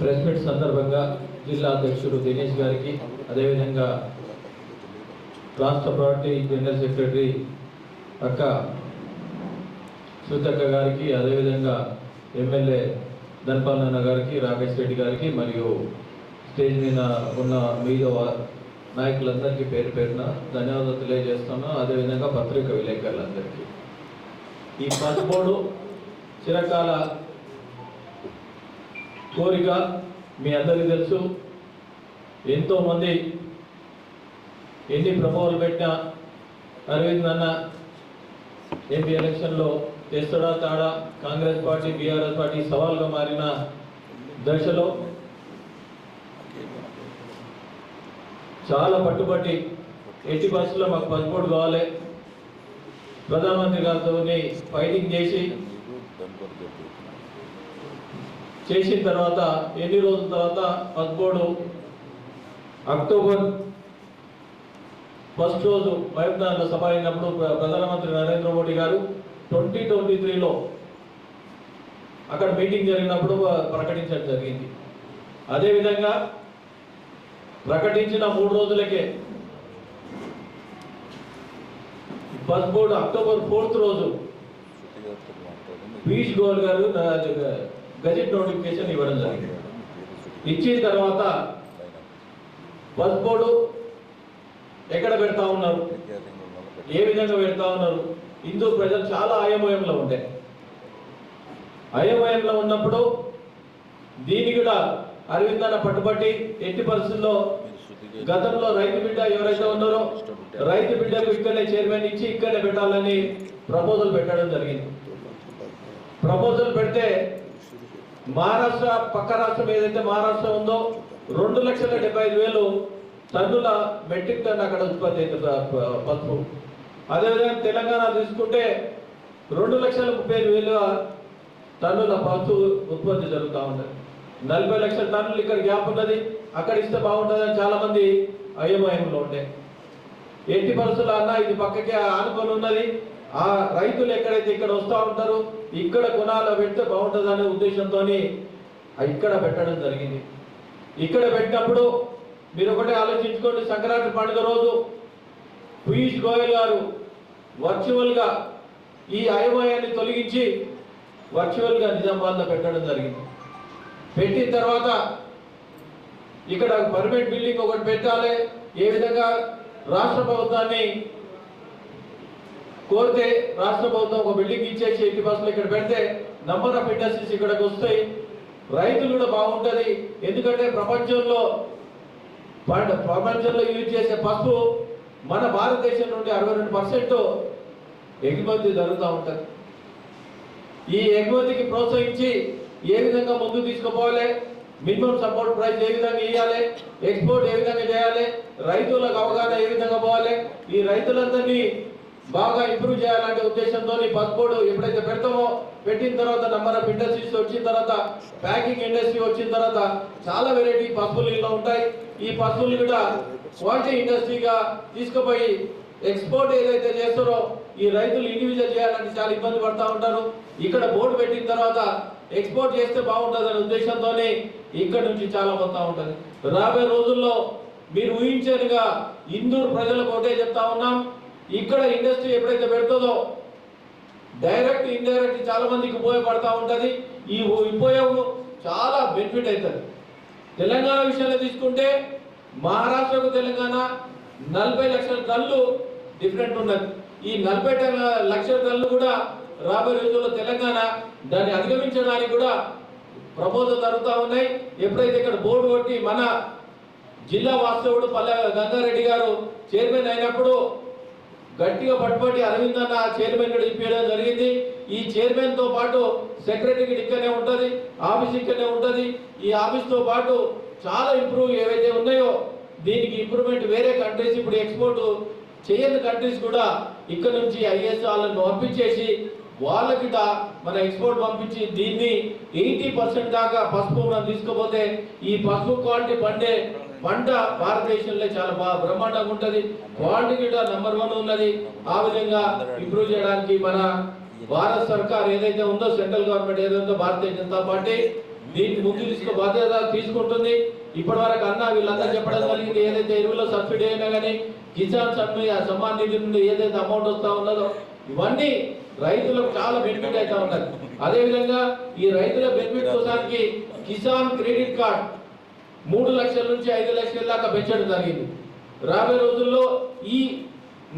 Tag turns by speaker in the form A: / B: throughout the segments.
A: Press meet సందర్భంగా జిల్లా అధ్యక్షుడు దినేష్ గారికి అదేవిధంగా రాష్ట్ర పార్టీ జనరల్ సెక్రటరీ అక్క సుతక్క గారికి అదేవిధంగా ఎమ్మెల్యే ధనపాలన్న నాన్న గారికి రాకేష్ రెడ్డి గారికి మరియు స్టేజ్ మీద ఉన్న మీద నాయకులందరికీ పేరు పేరున ధన్యవాదాలు తెలియజేస్తున్నాను. అదేవిధంగా పత్రిక విలేకరులందరికీ. ఈ పదమూడు చిరకాల కోరిక మీ అందరికీ తెలుసు. ఎంతోమంది ఎన్ని ప్రభావాలు పెట్టినా అరవింద్ అన్న ఎంపీ ఎలక్షన్లో తెస్తడా తాడా కాంగ్రెస్ పార్టీ బీఆర్ఎస్ పార్టీ సవాల్గా మారిన దశలో చాలా పట్టుబట్టి ఎట్టి బస్సులో మాకు పసుపోటు కావాలి. ప్రధానమంత్రి గారితో ఫైటింగ్ చేసి చేసిన తర్వాత ఎన్ని రోజుల తర్వాత? పాస్పోర్ట్ అక్టోబర్ ఫస్ట్ రోజు మహబూబ్నగర్లో సభ అయినప్పుడు ప్ర- ప్రధానమంత్రి నరేంద్ర మోడీ గారు ట్వంటీ ట్వంటీ త్రీలో అక్కడ మీటింగ్ జరిగినప్పుడు ప్రకటించడం జరిగింది. అదేవిధంగా ప్రకటించిన మూడు రోజులకే బోర్డు అక్టోబర్ ఫోర్త్ రోజు పీయూష్ గోయల్ గారు గజెట్ నోటిఫికేషన్ ఇవ్వడం జరిగింది. ఇచ్చిన తర్వాత బస్ బోర్డు ఎక్కడ పెడతా ఉన్నారు? ఏ విధంగా పెడతా ఉన్నారు? హిందూ ప్రజలు చాలా అయోమయంలో ఉండే. అయోమయంలో ఉన్నప్పుడు దీన్ని కూడా అరవిందన్న పట్టుబట్టి ఎట్టి పరిస్థితుల్లో గతంలో రైతు బిడ్డ ఎవరైతే ఉన్నారో రైతు బిడ్డకు ఇక్కడనే చైర్మన్ ఇచ్చి ఇక్కడే పెట్టాలని ప్రపోజల్ పెట్టడం జరిగింది. ప్రపోజల్ పెడితే మహారాష్ట్ర పక్క రాష్ట్రం ఏదైతే మహారాష్ట్ర ఉందో రెండు లక్షల డెబ్బై ఐదు వేలు టన్నుల మెట్రిక్ టన్ అక్కడ ఉత్పత్తి అయితే పసుపు. అదేవిధంగా తెలంగాణ తీసుకుంటే రెండు లక్షల ముప్పై ఐదు వేల టన్నుల పసుపు ఉత్పత్తి జరుగుతూ ఉన్నది. నలభై లక్షల టన్నులు ఇక్కడ గ్యాప్ ఉన్నది. అక్కడ ఇస్తే బాగుంటుందని చాలామంది అయోమయంలో ఉండే. ఎట్టి పరిస్థితులు అన్న ఇది పక్కకి ఆనుకొని ఉన్నది. ఆ రైతులు ఎక్కడైతే ఇక్కడ వస్తూ ఉంటారు ఇక్కడ కొనాలో పెడితే బాగుంటుంది అనే ఉద్దేశంతో ఇక్కడ పెట్టడం జరిగింది. ఇక్కడ పెట్టినప్పుడు మీరు ఒకటే ఆలోచించుకోండి సంక్రాంతి పండుగ రోజు పీయూష్ గోయల్ గారు వర్చువల్గా ఈ అయోమయాన్ని తొలగించి వర్చువల్గా నిజామాబాద్లో పెట్టడం జరిగింది. పెట్టిన తర్వాత ఇక్కడ పర్మనెంట్ బిల్డింగ్ ఒకటి పెట్టాలి ఏ విధంగా రాష్ట్ర ప్రభుత్వాన్ని కోరితే రాష్ట్ర ప్రభుత్వం ఒక బిల్డింగ్ ఇచ్చేసి ఎయిటీ బస్సులు ఇక్కడ పెడితే నంబర్ ఆఫ్ ఇండస్ట్రీస్ ఇక్కడికి వస్తాయి. రైతులు కూడా బాగుంటుంది. ఎందుకంటే ప్రపంచంలో ప్రపంచంలో యూజ్ చేసే పసుపు మన భారతదేశం నుండి అరవై రెండు పర్సెంట్ ఎగుమతి జరుగుతూ ఉంటుంది. ఈ ఎగుమతికి ప్రోత్సహించి ఏ విధంగా ముందుకు తీసుకుపోవాలి? మినిమం సపోర్ట్ ప్రైస్ ఏ విధంగా ఇవ్వాలి ఎక్స్పోర్ట్ ఏ విధంగా చేయాలి? రైతులకు అవగాహన ఏ విధంగా పోవాలి? ఈ రైతులందరినీ బాగా ఇంప్రూవ్ చేయాలనే ఉద్దేశంతో పసుపోడు ఎప్పుడైతే పెడతామో పెట్టిన తర్వాత నంబర్ ఆఫ్ ఇండస్ట్రీస్ వచ్చిన తర్వాత ప్యాకింగ్ ఇండస్ట్రీ వచ్చిన తర్వాత చాలా వెరైటీ పసుపులు ఇలా ఉంటాయి. ఈ పసుపులు కూడా క్వాలిటీ ఇండస్ట్రీగా తీసుకుపోయి ఎక్స్పోర్ట్ ఏదైతే చేస్తారో ఈ రైతులు ఇండివిజువల్ చేయాలంటే చాలా ఇబ్బంది పడతా ఉంటారు. ఇక్కడ బోర్డు పెట్టిన తర్వాత ఎక్స్పోర్ట్ చేస్తే బాగుంటుంది అనే ఉద్దేశంతోనే ఇక్కడ నుంచి చాలా పోతా ఉంటుంది. రాబోయే రోజుల్లో మీరు ఊహించేదిగా ఇందూరు ప్రజలకు ఒకటే చెప్తా ఉన్నాం. ఇక్కడ ఇండస్ట్రీ ఎప్పుడైతే పెడుతుందో డైరెక్ట్ ఇండైరెక్ట్ చాలా మందికి ఉపయోగపడతా ఉంటుంది. ఈ ఉపయోగం చాలా బెనిఫిట్ అవుతుంది తెలంగాణ విషయంలో తీసుకుంటే మహారాష్ట్రకు తెలంగాణ నలభై లక్షల కళ్ళు డిఫరెంట్ ఉన్నది. ఈ నలభై లక్షల టన్నులు కూడా రాబోయే రోజుల్లో తెలంగాణ దాన్ని అధిగమించడానికి కూడా ప్రపోజల్ జరుగుతూ ఉన్నాయి. ఎప్పుడైతే ఇక్కడ బోర్డు కొట్టి మన జిల్లా వాస్తవుడు పల్లె గంగారెడ్డి గారు చైర్మన్ అయినప్పుడు గట్టిగా పట్టుబట్టి అరవింద్ అన్న చైర్మన్ ఇప్పేయడం ఇప్పించడం జరిగింది. ఈ చైర్మన్తో పాటు సెక్రటరీ ఇక్కడనే ఉంటుంది ఆఫీస్ ఇక్కడనే ఉంటుంది. ఈ ఆఫీస్తో పాటు చాలా ఇంప్రూవ్ ఏవైతే ఉన్నాయో దీనికి ఇంప్రూవ్మెంట్ వేరే కంట్రీస్ ఇప్పుడు ఎక్స్పోర్ట్ చేయని కంట్రీస్ కూడా ఇక్కడ నుంచి ఐఎస్ వాళ్ళని పంపించేసి వాళ్ళకి మన ఎక్స్పోర్ట్ పంపించి దీన్ని ఎయిటీ పర్సెంట్ దాకా పసుపు మనం తీసుకుపోతే ఈ పసుపు క్వాలిటీ పండే పంట భారతదేశంలో చాలా బాగా బ్రహ్మాండంగా ఉంటది. క్వాలిటీ కూడా నెంబర్ వన్ ఉన్నది. ఆ విధంగా ఇంప్రూవ్ చేయడానికి మన భారత సర్కార్ ఏదైతే ఉందో సెంట్రల్ గవర్నమెంట్ ఏదైతే భారతీయ జనతా పార్టీ దీన్ని ముందు తీసుకో బాధ్యత తీసుకుంటుంది. ఇప్పటి వరకు అన్న వీళ్ళందరూ చెప్పడం జరిగింది. ఏదైతే ఎరువుల సబ్సిడీ అయినా కానీ కిసాన్ సమ్మె సమ్మాన్ నిధి నుండి ఏదైతే అమౌంట్ వస్తా ఉన్నదో ఇవన్నీ రైతులకు చాలా బెనిఫిట్ అవుతా ఉన్నది. అదేవిధంగా ఈ రైతుల బెనిఫిట్ కోసానికి కిసాన్ క్రెడిట్ కార్డ్ మూడు లక్షల నుంచి ఐదు లక్షల దాకా పెంచడం జరిగింది. రాబోయే రోజుల్లో ఈ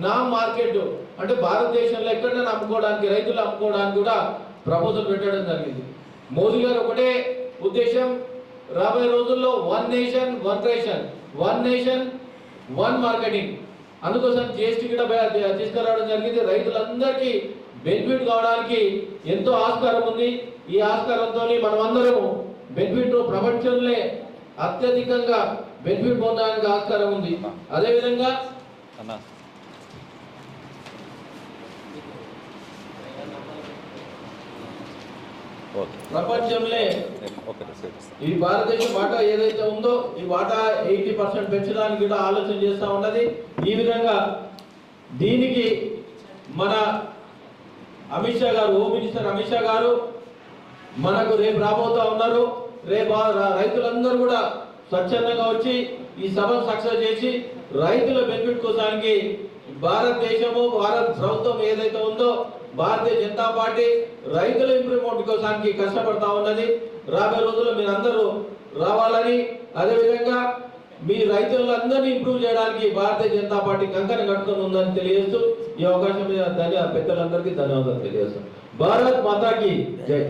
A: నా మార్కెట్ అంటే భారతదేశంలో ఎక్కడైనా అమ్ముకోవడానికి రైతులు అమ్ముకోవడానికి కూడా ప్రపోజల్ పెట్టడం జరిగింది. మోదీ గారు ఒకటే ఉద్దేశం రాబోయే రోజుల్లో one nation one ration one nation one marketing. అందుకోసం జిఎస్టీ కూడా తీసుకురావడం జరిగింది. రైతులందరికీ బెనిఫిట్ కావడానికి ఎంతో ఆస్కారం ఉంది. ఈ ఆస్కారంతో మనమందరం బెనిఫిట్ ప్రపంచంలో అత్యధికంగా బెనిఫిట్ పొందడానికి ఆస్కారం ఉంది. అదేవిధంగా ప్రపంచంలో ఈ భారతదేశం వాటా ఏదైతే ఉందో ఈ వాటా ఎయిటీ పర్సెంట్ పెంచడానికి కూడా ఆలోచన చేస్తూ ఉన్నది. ఈ విధంగా దీనికి మన అమిత్ షా గారు హోమ్ మినిస్టర్ అమిత్ షా గారు మనకు రేపు రాబోతా ఉన్నారు. రేపు రైతులందరూ కూడా స్వచ్ఛందంగా వచ్చి ఈ సభను సక్సెస్ చేసి రైతుల బెనిఫిట్ కోసానికి భారతదేశము భారత ప్రభుత్వం ఏదైతే ఉందో భారతీయ జనతా పార్టీ రైతుల ఇంప్రూవ్మెంట్ కోసానికి కష్టపడతా ఉన్నది. రాబోయే రోజుల్లో మీరందరూ రావాలని అదేవిధంగా మీ రైతులందరినీ ఇంప్రూవ్ చేయడానికి భారతీయ జనతా పార్టీ కంకణ కట్టుకొని ఉందని తెలియజేస్తూ ఈ అవకాశం మీద ధన్య పెద్దలందరికీ ధన్యవాదాలు తెలియజేస్తాం. భారత్ మాతాకి జై.